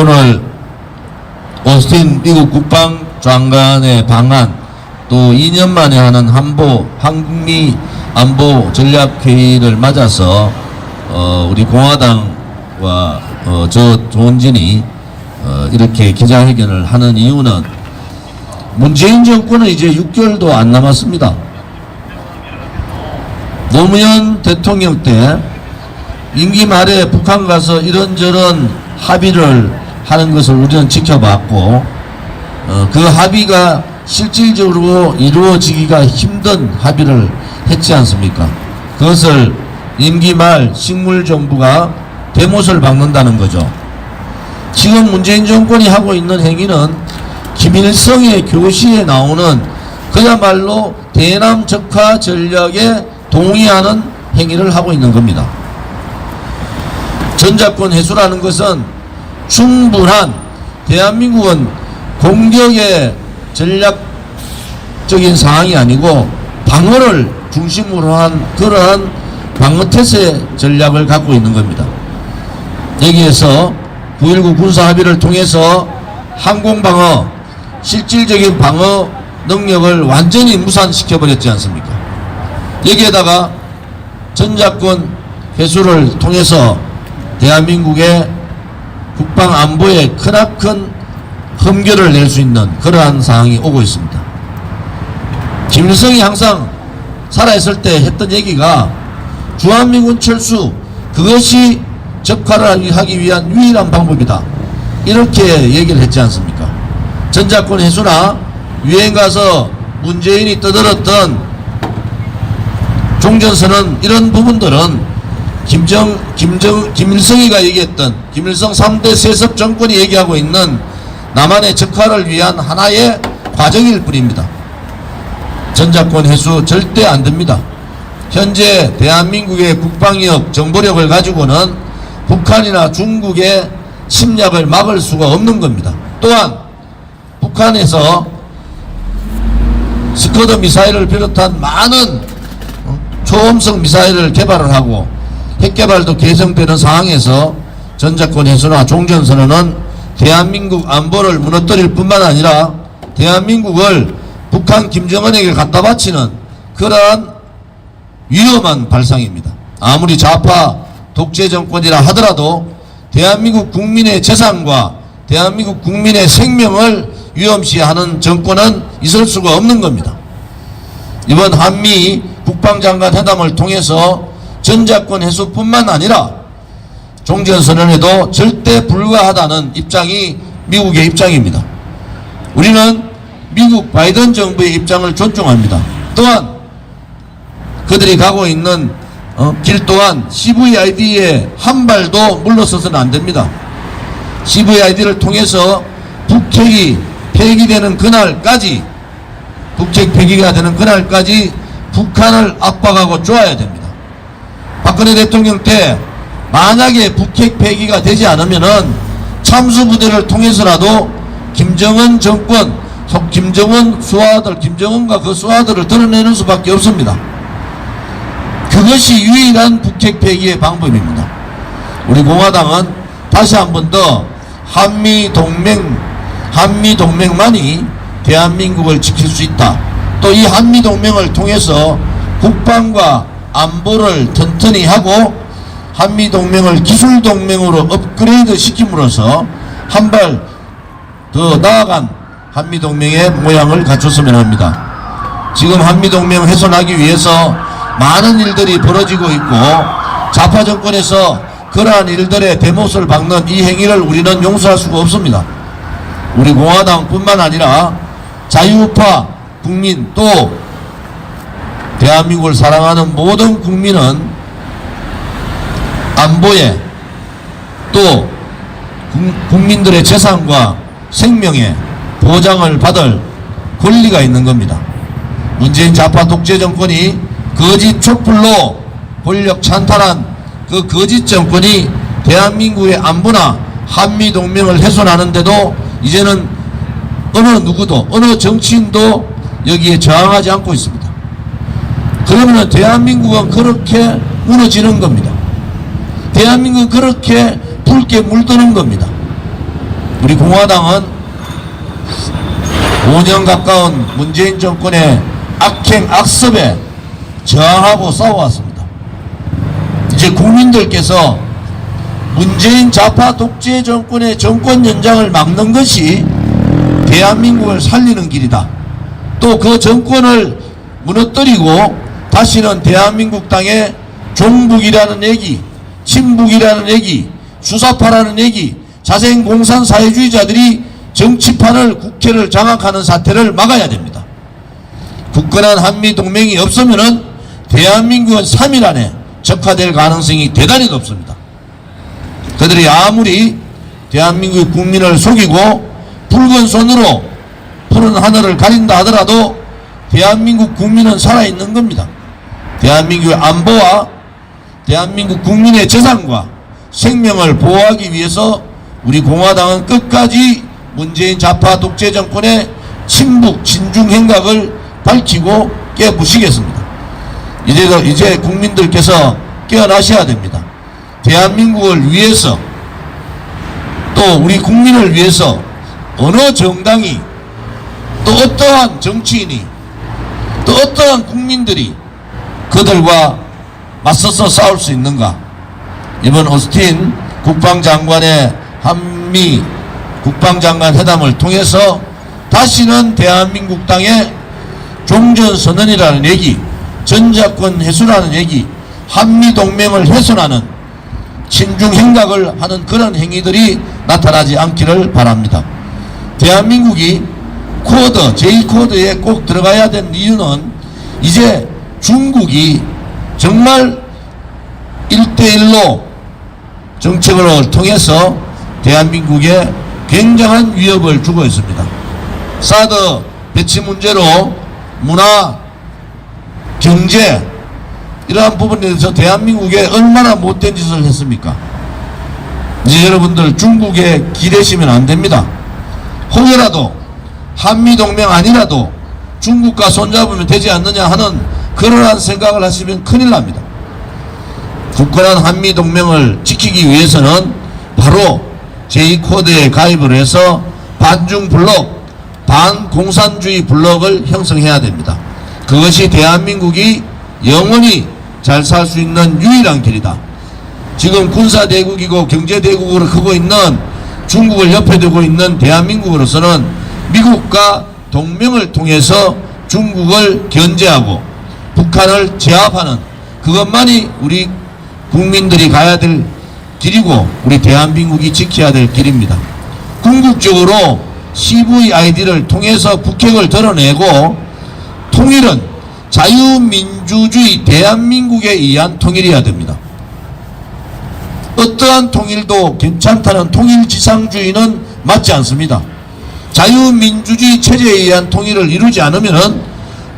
오늘 오스틴 미국 국방장관의 방한 또 2년 만에 하는 한보 한미 안보 전략 회의를 맞아서 어, 우리 공화당과 어, 저 조은진이 어, 이렇게 기자회견을 하는 이유는 문재인 정권은 이제 6개월도 안 남았습니다. 노무현 대통령 때 임기 말에 북한 가서 이런저런 합의를 하는 것을 우리는 지켜봤고 어, 그 합의가 실질적으로 이루어지기가 힘든 합의를 했지 않습니까? 그것을 임기 말 식물정부가 대못을 박는다는 거죠. 지금 문재인 정권이 하고 있는 행위는 김일성의 교시에 나오는 그야말로 대남 적화 전략에 동의하는 행위를 하고 있는 겁니다. 전자권 해소라는 것은 충분한 대한민국은 공격의 전략적인 상황이 아니고 방어를 중심으로 한 그러한 방어태세 전략을 갖고 있는 겁니다. 여기에서 9.19 군사합의를 통해서 항공방어, 실질적인 방어 능력을 완전히 무산시켜버렸지 않습니까? 여기에다가 전자권 회수를 통해서 대한민국의 국방 안보에 크나큰 흠결을 낼 수 있는 그러한 상황이 오고 있습니다. 김일성이 항상 살아있을 때 했던 얘기가 주한미군 철수 그것이 적화를 하기 위한 유일한 방법이다. 이렇게 얘기를 했지 않습니까? 전자권 해수나 유엔 가서 문재인이 떠들었던 종전선언 이런 부분들은 김정, 김정, 김일성이가 얘기했던 김일성 3대 세습 정권이 얘기하고 있는 남한의 적화를 위한 하나의 과정일 뿐입니다. 전자권 해수 절대 안 됩니다. 현재 대한민국의 국방력, 정보력을 가지고는 북한이나 중국의 침략을 막을 수가 없는 겁니다. 또한 북한에서 스커드 미사일을 비롯한 많은 어, 초음속 미사일을 개발을 하고 핵 개발도 개성되는 상황에서 전자권 해소나 종전선언은 대한민국 안보를 무너뜨릴 뿐만 아니라 대한민국을 북한 김정은에게 갖다 바치는 그러한 위험한 발상입니다. 아무리 좌파 독재 정권이라 하더라도 대한민국 국민의 재산과 대한민국 국민의 생명을 위험시하는 정권은 있을 수가 없는 겁니다. 이번 한미 국방장관 회담을 통해서 전자권 해소뿐만 아니라 종전 선언에도 절대 불가하다는 입장이 미국의 입장입니다. 우리는 미국 바이든 정부의 입장을 존중합니다. 또한 그들이 가고 있는 어, 길 또한 CVID에 한 발도 물러서서는 안 됩니다. CVID를 통해서 북핵이 폐기되는 그날까지 북핵 폐기가 되는 그날까지 북한을 압박하고 쪼아야 됩니다. 박근혜 대통령 때 만약에 북핵 폐기가 되지 않으면은 참수 부대를 통해서라도 김정은 정권, 속 김정은 수하들, 김정은과 그 수하들을 드러내는 수밖에 없습니다. 그것이 유일한 북핵 폐기의 방법입니다. 우리 공화당은 다시 한 번 더 한미 동맹, 한미 동맹만이 대한민국을 지킬 수 있다. 또 이 한미 동맹을 통해서 국방과 안보를 튼튼히 하고 한미 동맹을 기술 동맹으로 업그레이드 시킴으로써 한 발 더 나아간 한미 동맹의 모양을 갖췄으면 합니다. 지금 한미 동맹 훼손하기 위해서 많은 일들이 벌어지고 있고 좌파 정권에서 그러한 일들의 대못을 박는 이 행위를 우리는 용서할 수가 없습니다. 우리 공화당뿐만 아니라 자유우파 국민 또 대한민국을 사랑하는 모든 국민은 안보에 또 국- 국민들의 재산과 생명에 보장을 받을 권리가 있는 겁니다. 문재인 좌파 독재 정권이 거짓 촛불로 권력 찬탈한 그 거짓 정권이 대한민국의 안보나 한미 동맹을 훼손하는데도 이제는 어느 누구도 어느 정치인도 여기에 저항하지 않고 있습니다. 그러면 대한민국은 그렇게 무너지는 겁니다. 대한민국은 그렇게 붉게 물드는 겁니다. 우리 공화당은 5년 가까운 문재인 정권의 악행 악습에 저항하고 싸워왔습니다. 이제 국민들께서 문재인 좌파 독재 정권의 정권 연장을 막는 것이 대한민국을 살리는 길이다. 또 그 정권을 무너뜨리고 다시는 대한민국 땅에 종북이라는 얘기, 친북이라는 얘기, 수사파라는 얘기, 자생공산 사회주의자들이 정치판을 국회를 장악하는 사태를 막아야 됩니다. 굳건한 한미 동맹이 없으면은 대한민국은 3일 안에 적화될 가능성이 대단히 높습니다. 그들이 아무리 대한민국 국민을 속이고 붉은 손으로 푸른 하늘을 가린다 하더라도 대한민국 국민은 살아있는 겁니다. 대한민국의 안보와 대한민국 국민의 재산과 생명을 보호하기 위해서 우리 공화당은 끝까지 문재인 좌파 독재 정권의 친북 진중 행각을 밝히고 깨부시겠습니다. 이제 이제 국민들께서 깨어나셔야 됩니다. 대한민국을 위해서 또 우리 국민을 위해서 어느 정당이 또 어떠한 정치인이 또 어떠한 국민들이 그들과 맞서서 싸울 수 있는가 이번 오스틴 국방장관의 한미 국방장관 회담을 통해서 다시는 대한민국 땅에 종전선언이라는 얘기 전자권 해소라는 얘기 한미동맹을 훼손하는 친중 행각을 하는 그런 행위들이 나타나지 않기를 바랍니다. 대한민국이 코드, 제2코드에 꼭 들어가야 된 이유는 이제 중국이 정말 1대1로 정책을 통해서 대한민국에 굉장한 위협을 주고 있습니다. 사드 배치 문제로 문화, 경제, 이러한 부분에 대해서 대한민국에 얼마나 못된 짓을 했습니까? 이제 여러분들 중국에 기대시면 안 됩니다. 혹여라도 한미동맹 아니라도 중국과 손잡으면 되지 않느냐 하는 그러한 생각을 하시면 큰일 납니다. 굳건한 한미 동맹을 지키기 위해서는 바로 제2코드에 가입을 해서 반중 블록, 반공산주의 블록을 형성해야 됩니다. 그것이 대한민국이 영원히 잘 살 수 있는 유일한 길이다. 지금 군사대국이고 경제대국으로 크고 있는 중국을 옆에 두고 있는 대한민국으로서는 미국과 동맹을 통해서 중국을 견제하고 북한을 제압하는 그것만이 우리 국민들이 가야 될 길이고 우리 대한민국이 지켜야 될 길입니다. 궁극적으로 CVID를 통해서 북핵을 드러내고 통일은 자유민주주의 대한민국에 의한 통일이어야 됩니다. 어떠한 통일도 괜찮다는 통일지상주의는 맞지 않습니다. 자유민주주의 체제에 의한 통일을 이루지 않으면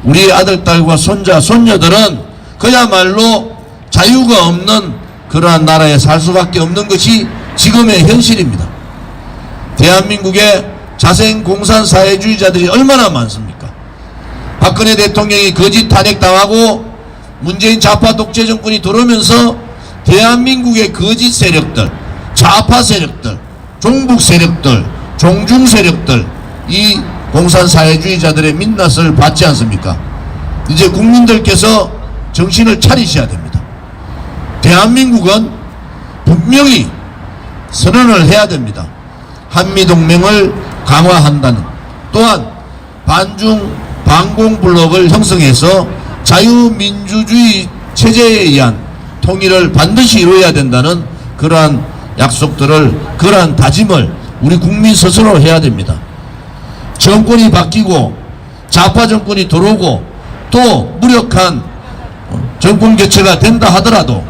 우리 아들, 딸과 손자, 손녀들은 그야말로 자유가 없는 그러한 나라에 살 수밖에 없는 것이 지금의 현실입니다. 대한민국의 자생 공산 사회주의자들이 얼마나 많습니까? 박근혜 대통령이 거짓 탄핵당하고 문재인 좌파 독재 정권이 들어오면서 대한민국의 거짓 세력들, 좌파 세력들, 종북 세력들, 종중 세력들, 이 공산 사회주의자들의 민낯을 받지 않습니까? 이제 국민들께서 정신을 차리셔야 됩니다. 대한민국은 분명히 선언을 해야 됩니다. 한미동맹을 강화한다는 또한 반중 반공 블록을 형성해서 자유민주주의 체제에 의한 통일을 반드시 이루어야 된다는 그러한 약속들을 그러한 다짐을 우리 국민 스스로 해야 됩니다. 정권이 바뀌고 좌파 정권이 들어오고 또 무력한 정권 교체가 된다 하더라도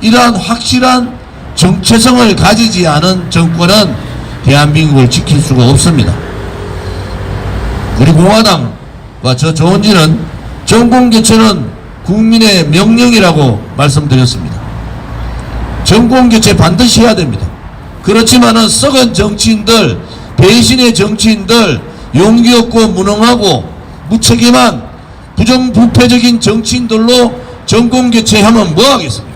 이러한 확실한 정체성을 가지지 않은 정권은 대한민국을 지킬 수가 없습니다. 우리 공화당과 저 조은지는 정권 교체는 국민의 명령이라고 말씀드렸습니다. 정권 교체 반드시 해야 됩니다. 그렇지만은 썩은 정치인들, 배신의 정치인들, 용기 없고 무능하고 무책임한 부정부패적인 정치인들로 정권 교체하면 뭐 하겠습니까?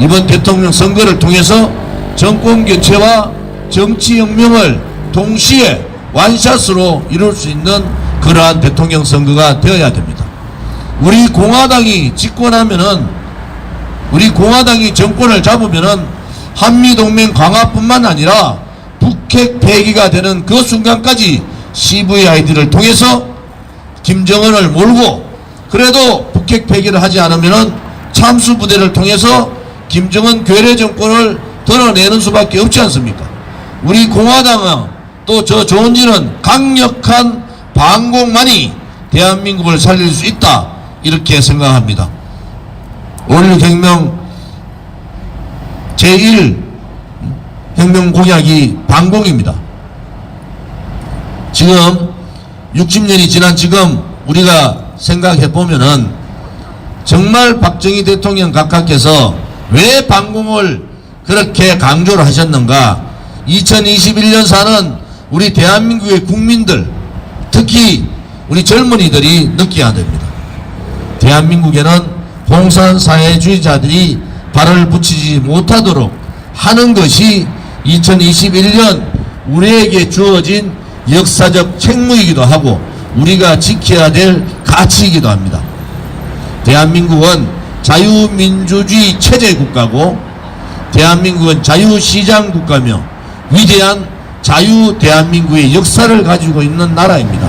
이번 대통령 선거를 통해서 정권 교체와 정치 혁명을 동시에 완샷으로 이룰 수 있는 그러한 대통령 선거가 되어야 됩니다. 우리 공화당이 집권하면은 우리 공화당이 정권을 잡으면은 한미동맹 강화뿐만 아니라 북핵 폐기가 되는 그 순간까지 CVID를 통해서 김정은을 몰고 그래도 북핵 폐기를 하지 않으면은 참수 부대를 통해서 김정은 괴뢰 정권을 드러내는 수밖에 없지 않습니까? 우리 공화당은 또 저 조은진은 강력한 반공만이 대한민국을 살릴 수 있다 이렇게 생각합니다. 5.16 혁명 제1 혁명 공약이 반공입니다. 지금 60년이 지난 지금 우리가 생각해 보면은 정말 박정희 대통령 각하께서 왜 반공을 그렇게 강조를 하셨는가? 2021년 사는 우리 대한민국의 국민들, 특히 우리 젊은이들이 느껴야 됩니다. 대한민국에는 공산 사회주의자들이 발을 붙이지 못하도록 하는 것이 2021년 우리에게 주어진 역사적 책무이기도 하고 우리가 지켜야 될 가치이기도 합니다. 대한민국은 자유민주주의 체제 국가고 대한민국은 자유시장 국가며 위대한 자유 대한민국의 역사를 가지고 있는 나라입니다.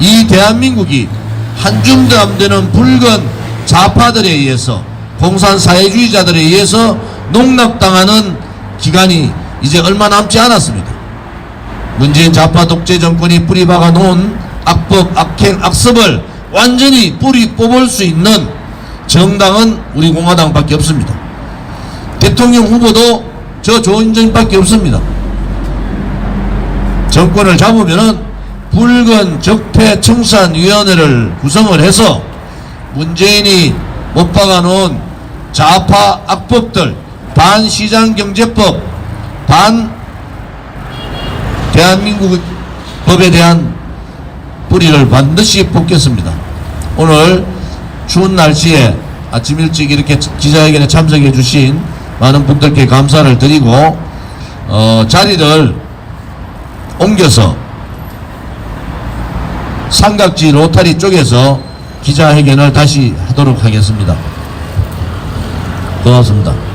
이 대한민국이 한 줌도 안 되는 붉은 좌파들에 의해서 공산 사회주의자들에 의해서 농락당하는 기간이 이제 얼마 남지 않았습니다. 문재인 좌파 독재 정권이 뿌리박아 놓은 악법, 악행, 악습을 완전히 뿌리 뽑을 수 있는 정당은 우리 공화당밖에 없습니다. 대통령 후보도 저 조인정밖에 없습니다. 정권을 잡으면은 붉은 적폐 청산 위원회를 구성을 해서 문재인이 못 박아놓은 좌파 악법들, 반시장 경제법, 반 대한민국 법에 대한 뿌리를 반드시 뽑겠습니다. 오늘 추운 날씨에 아침 일찍 이렇게 기자회견에 참석해 주신 많은 분들께 감사를 드리고 어, 자리를 옮겨서 삼각지 로타리 쪽에서 기자회견을 다시 하도록 하겠습니다. 고맙습니다.